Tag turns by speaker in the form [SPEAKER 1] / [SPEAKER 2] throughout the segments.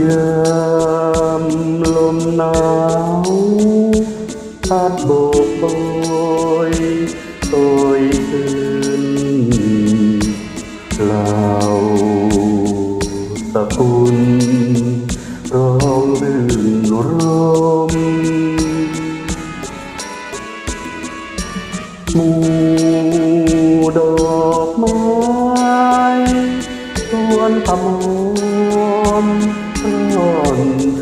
[SPEAKER 1] ยามลมหนาวพัดโบกโบยโตยขึ้นเราสกุลร้องรื่นรมหมู่ดอกไม้สวนพมรร้อ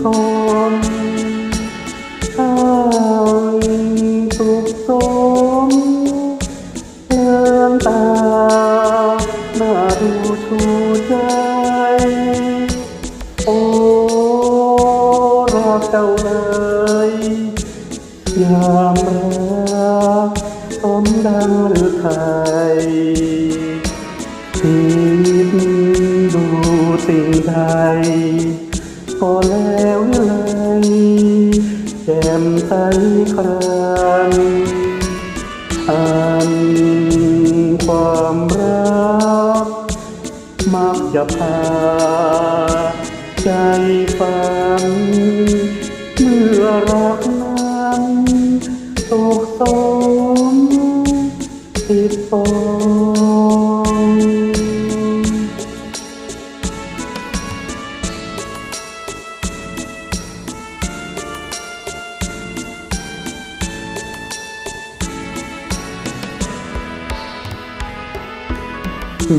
[SPEAKER 1] ชนทางสุขสมเลื่อนตาหน้าดูชูใจ โอ้รักเจ้าเลยยามรักสมดังหรือไทยคิดดูสิ่งใด แจ่มใสครันอันความรัก มักจะพา ใจฝัน เมื่อรักนั้นตกสมติดปอง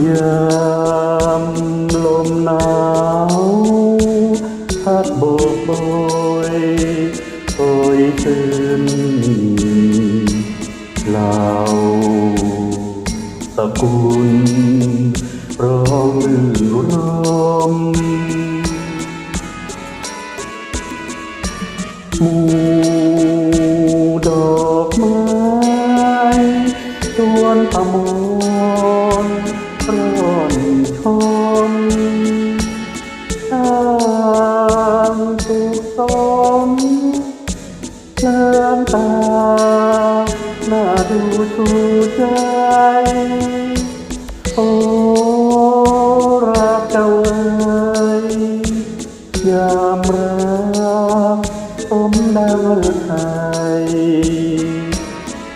[SPEAKER 1] ยามลมหนาวพัดโบกโบ สุขสมเลื่อนตาหน้าดูชูใจ โอ้รักเจ้าเอ๋ยยามรักสมดังฤทัย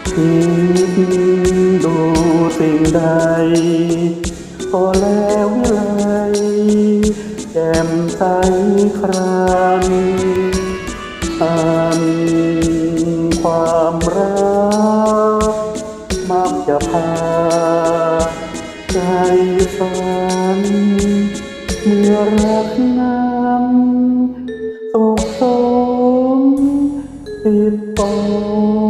[SPEAKER 1] คิดดูสิ่งใดพอแล้ว แจ่มใสครามตามความรักมักจะพา ใจฝันเมื่อรักนั้นสุขสมติดต่อ